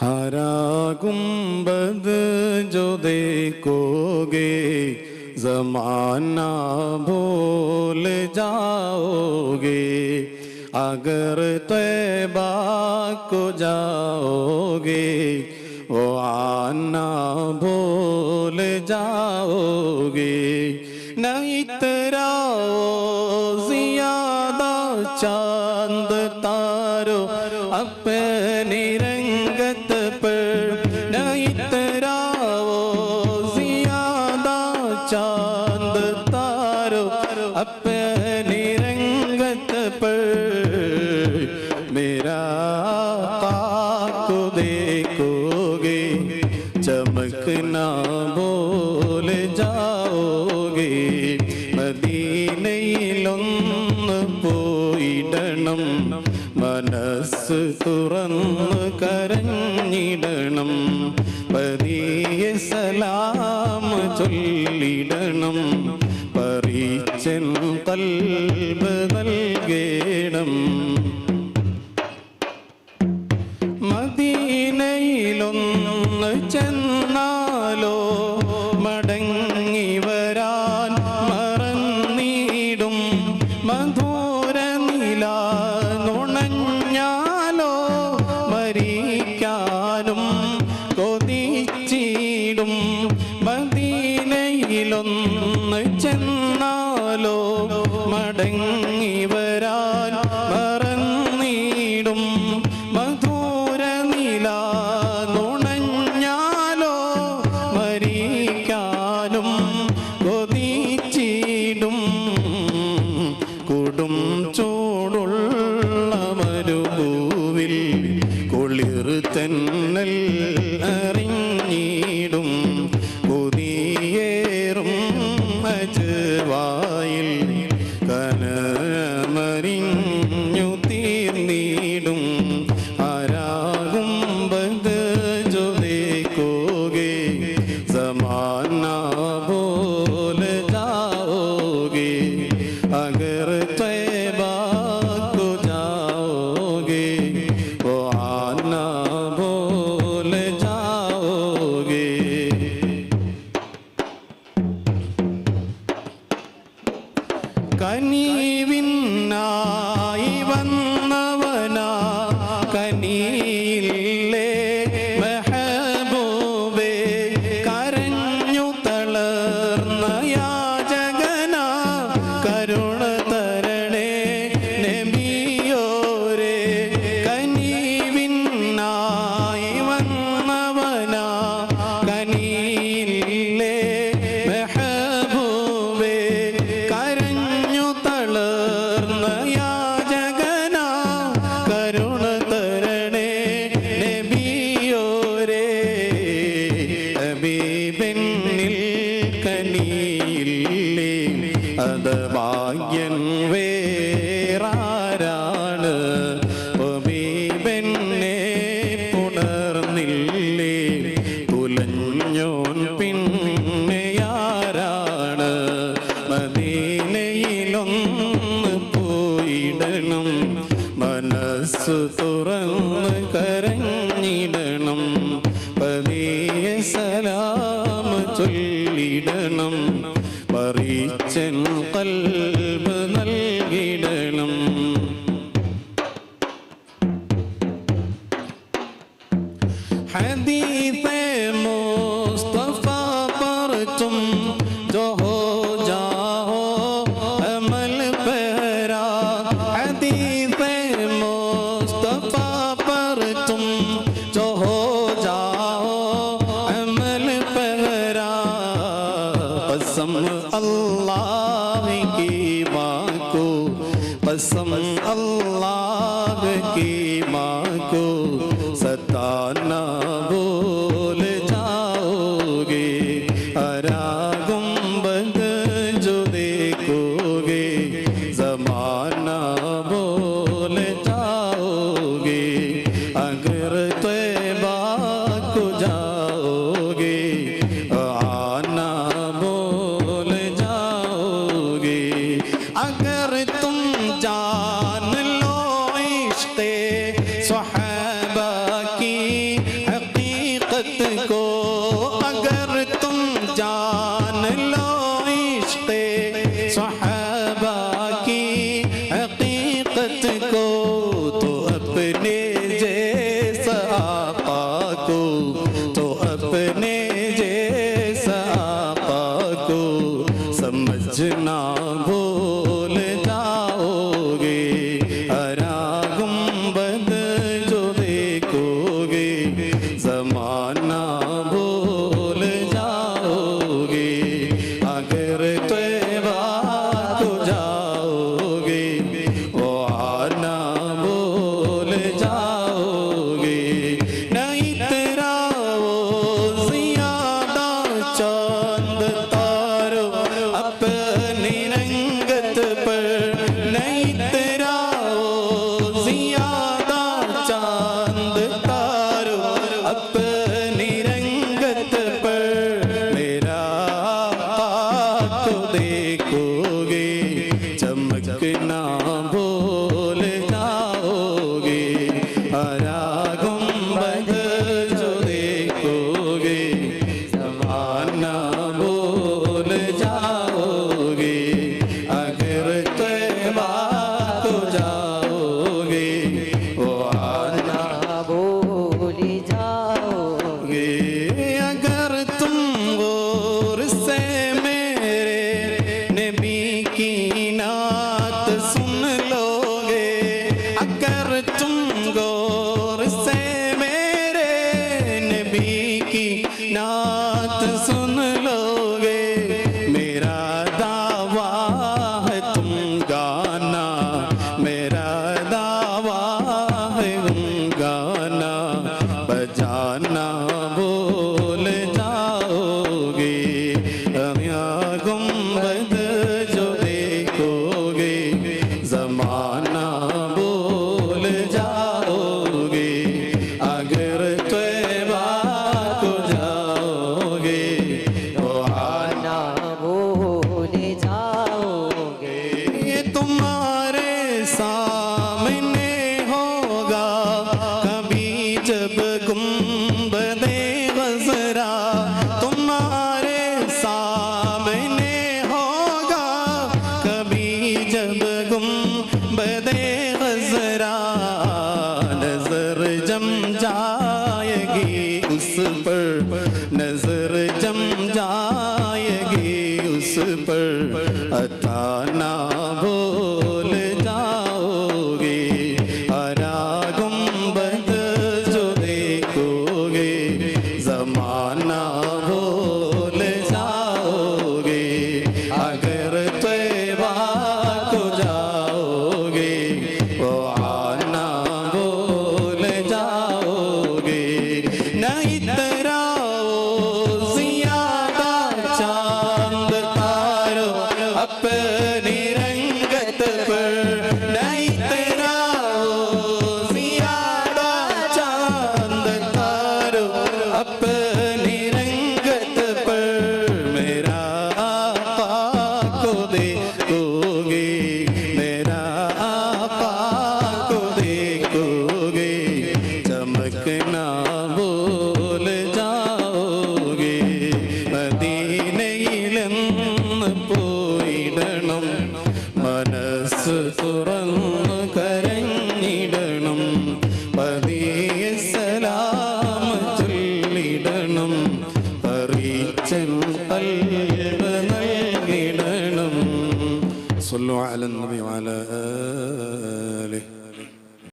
हरा गुंबद जो देखोगे, जमाना भूल जाओगे। अगर तैबा को जाओगे, वो आना भूल जाओगे। नहीं तराओ, जियादा चाँद अपनी रंगत पर मेरा को देखोगे चमकना बोल जाओगे മദീനയിലൊന്ന് പോയിടണം മനസ്സ് തുറന്ന് കൽബ് നൽകേണം. മദീനയിലൊന്ന് ചെന്നാലോ മടങ്ങി വരാൻ മറന്നിടും. മധുര നില കുളിർ തന്നൽ കനിവിന്നായി വന്നവനാ. കനിയില്ലേ മെഹബൂബേ കരഞ്ഞു തളർന്ന യാചകന. കരുണ മദീനയിലൊന്ന് പോയിടണം. മനസ്സ് തുറന്ന് കരഞ്ഞിടണം हबीब मुस्तफ़ा पर जो हो जाओ, अमल पहरा हदीब मुस्तफ़ा पर जो हो जाओ, अमल पहरा कसम अल्लाह की बात को, कसम अल्लाह उम्मत को तो अपने जैसा पाको तो अपने जैसा पाको समझना भूल जाओगे। अरा गुंबद जाना उस पर नजर जम जाएगी उस पर अता ना भूल जाओगे हरा गुम्बद जो देखोगे जमाना भूल happen തുറന്നു കരഞ്ഞിടണം. ചൊല്ലിടണം. അറിയിച്ചൻ നൽകിടണം. സ്വല്ലോ അലൻ